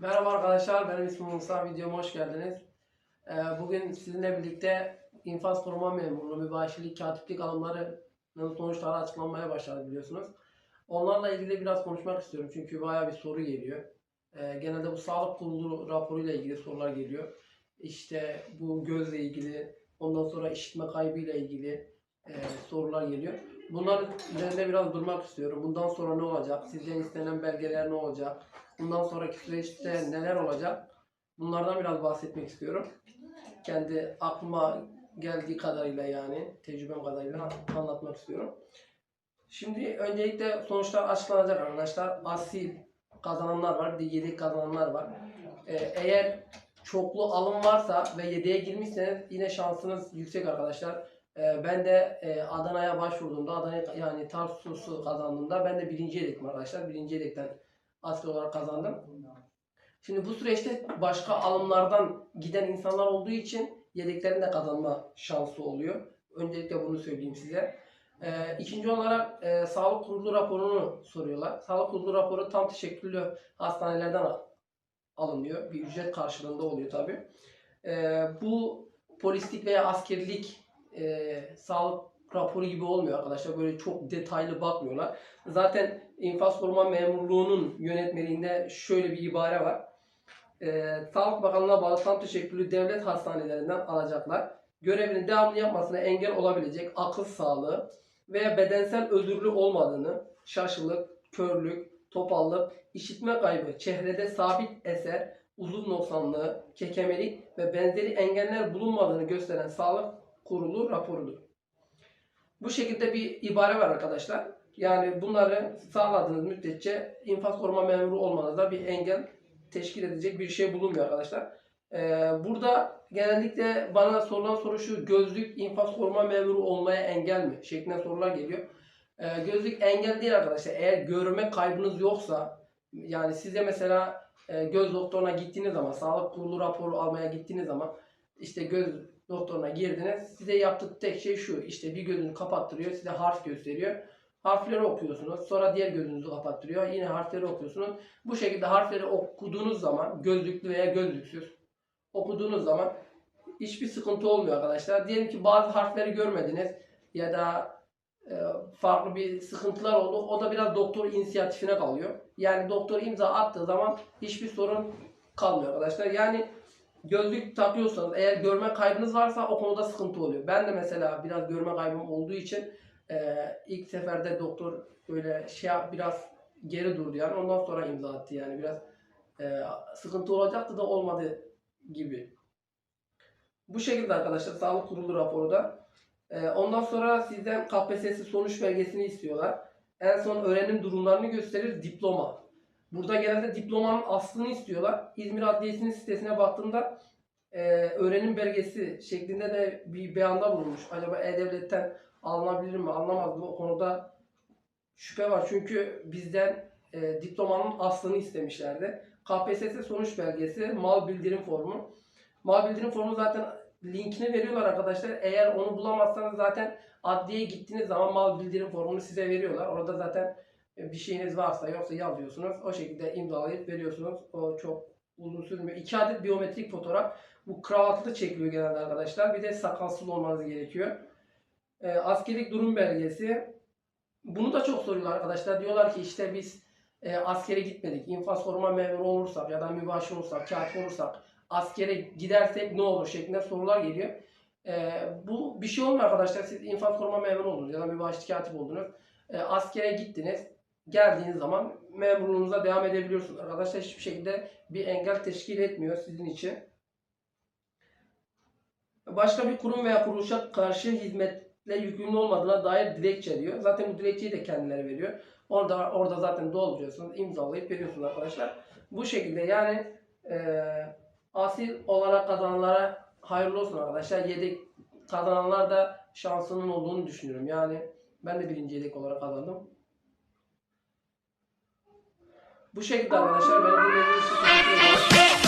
Merhaba arkadaşlar, benim ismim Musa. Videoma hoş geldiniz. Ee, bugün sizinle birlikte infaz koruma memurluğu, mübaşirlik, katiplik alımlarının sonuçları açıklanmaya başladı biliyorsunuz. Onlarla ilgili biraz konuşmak istiyorum çünkü bayağı bir soru geliyor. Ee, genelde bu sağlık kurulu raporuyla ilgili sorular geliyor. İşte bu gözle ilgili, ondan sonra işitme kaybıyla ilgili e, sorular geliyor. Bunların üzerinde biraz durmak istiyorum. Bundan sonra ne olacak? Sizden istenen belgeler ne olacak? Bundan sonraki süreçte neler olacak? Bunlardan biraz bahsetmek istiyorum. Kendi aklıma geldiği kadarıyla yani tecrübem kadarıyla anlatmak istiyorum. Şimdi öncelikle sonuçlar açıklanacak arkadaşlar. Asil kazananlar var, bir de yedek kazananlar var. Ee, eğer çoklu alım varsa ve yedeğe girmişseniz yine şansınız yüksek arkadaşlar. Ee, ben de e, Adana'ya başvurduğumda, Adana yani Tarsus'u kazandığımda ben de birinci yedektim arkadaşlar. Birinci yedekten asker olarak kazandım. Şimdi bu süreçte başka alımlardan giden insanlar olduğu için yedeklerin de kazanma şansı oluyor. Öncelikle bunu söyleyeyim size. Ee, ikinci olarak e, sağlık kurulu raporunu soruyorlar. Sağlık kurulu raporu tam teşekküllü hastanelerden al- alınıyor. Bir ücret karşılığında oluyor tabi. bu polislik veya askerlik e, sağlık raporu gibi olmuyor arkadaşlar. Böyle çok detaylı bakmıyorlar. Zaten infaz koruma memurluğunun yönetmeliğinde şöyle bir ibare var. Ee, Sağlık Bakanlığı'na bağlı tam teşekküllü devlet hastanelerinden alacaklar. Görevini devamlı yapmasına engel olabilecek akıl sağlığı veya bedensel özürlü olmadığını, şaşılık, körlük, topallık, işitme kaybı, çehrede sabit eser, uzun noksanlığı, kekemelik ve benzeri engeller bulunmadığını gösteren sağlık kurulu raporudur. Bu şekilde bir ibare var arkadaşlar. Yani bunları sağladığınız müddetçe infaz koruma memuru olmanıza bir engel teşkil edecek bir şey bulunmuyor arkadaşlar. Ee, burada genellikle bana sorulan soru şu gözlük infaz koruma memuru olmaya engel mi? şeklinde sorular geliyor. Ee, gözlük engel değil arkadaşlar. Eğer görme kaybınız yoksa yani size mesela e, göz doktoruna gittiğiniz zaman sağlık kurulu raporu almaya gittiğiniz zaman işte göz doktoruna girdiniz. Size yaptığı tek şey şu. işte bir gözünü kapattırıyor. Size harf gösteriyor. Harfleri okuyorsunuz. Sonra diğer gözünüzü kapattırıyor. Yine harfleri okuyorsunuz. Bu şekilde harfleri okuduğunuz zaman gözlüklü veya gözlüksüz okuduğunuz zaman hiçbir sıkıntı olmuyor arkadaşlar. Diyelim ki bazı harfleri görmediniz ya da e, farklı bir sıkıntılar oldu. O da biraz doktor inisiyatifine kalıyor. Yani doktor imza attığı zaman hiçbir sorun kalmıyor arkadaşlar. Yani gözlük takıyorsanız eğer görme kaybınız varsa o konuda sıkıntı oluyor. Ben de mesela biraz görme kaybım olduğu için ee, ilk seferde doktor böyle şey biraz geri durdu yani ondan sonra imza attı yani biraz e, sıkıntı olacaktı da olmadı gibi. Bu şekilde arkadaşlar sağlık kurulu raporu da. Ee, ondan sonra sizden KPSS sonuç belgesini istiyorlar. En son öğrenim durumlarını gösterir diploma. Burada genelde diplomanın aslını istiyorlar. İzmir Adliyesi'nin sitesine baktığımda e, öğrenim belgesi şeklinde de bir beyanda bulunmuş. Acaba E-Devlet'ten alınabilir mi, alınamaz mı? O konuda şüphe var. Çünkü bizden e, diplomanın aslını istemişlerdi. KPSS sonuç belgesi, mal bildirim formu. Mal bildirim formu zaten linkini veriyorlar arkadaşlar. Eğer onu bulamazsanız zaten adliyeye gittiğiniz zaman mal bildirim formunu size veriyorlar. Orada zaten bir şeyiniz varsa yoksa yazıyorsunuz. O şekilde imzalayıp veriyorsunuz. O çok uzun sürmüyor. İki adet biyometrik fotoğraf. Bu kravatlı çekiliyor genelde arkadaşlar. Bir de sakalsız olmanız gerekiyor. E, askerlik durum belgesi. Bunu da çok soruyorlar arkadaşlar. Diyorlar ki işte biz e, askere gitmedik. İnfaz koruma memuru olursak ya da mübaşir olursak, katip olursak askere gidersek ne olur şeklinde sorular geliyor. E, bu bir şey olmuyor arkadaşlar. Siz infaz koruma memuru oldunuz ya da mübaşir katip oldunuz. E, askere gittiniz. Geldiğiniz zaman memurluğunuza devam edebiliyorsunuz. Arkadaşlar hiçbir şekilde bir engel teşkil etmiyor sizin için. Başka bir kurum veya kuruluşa karşı hizmetle yükümlü olmadığına dair dilekçe diyor. Zaten bu dilekçeyi de kendileri veriyor. Orada orada zaten dolduruyorsunuz, imzalayıp veriyorsunuz arkadaşlar. Bu şekilde yani e, asil olarak kazananlara hayırlı olsun arkadaşlar. Yedek kazananlar da şansının olduğunu düşünüyorum. Yani ben de birinci yedek olarak kazandım. Bu şekilde arkadaşlar beni dinlediğiniz için teşekkür ederim.